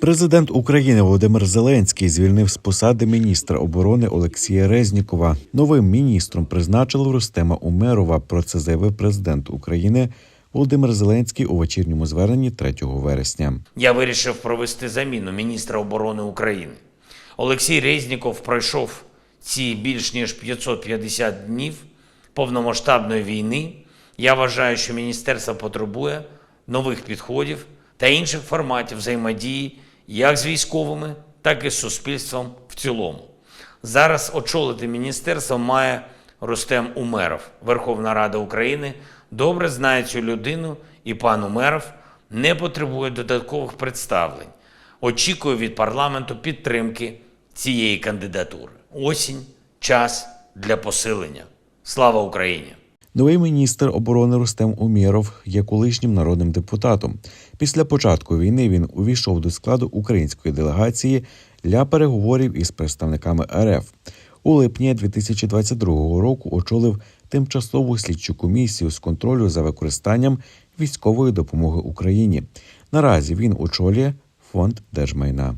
Президент України Володимир Зеленський звільнив з посади міністра оборони Олексія Резнікова. Новим міністром призначили Рустема Умерова. Про це заявив президент України Володимир Зеленський у вечірньому зверненні 3 вересня. Я вирішив провести заміну міністра оборони України. Олексій Резніков пройшов ці більш ніж 550 днів повномасштабної війни. Я вважаю, що міністерство потребує нових підходів та інших форматів взаємодії як з військовими, так і з суспільством в цілому. Зараз очолити міністерство має Рустем Умеров. Верховна Рада України добре знає цю людину, і пан Умеров не потребує додаткових представлень. Очікую від парламенту підтримки цієї кандидатури. Осінь час для посилення. Слава Україні! Новий міністр оборони Рустем Умєров є колишнім народним депутатом. Після початку війни він увійшов до складу української делегації для переговорів із представниками РФ. У липні 2022 року очолив тимчасову слідчу комісію з контролю за використанням військової допомоги Україні. Наразі він очолює фонд держмайна.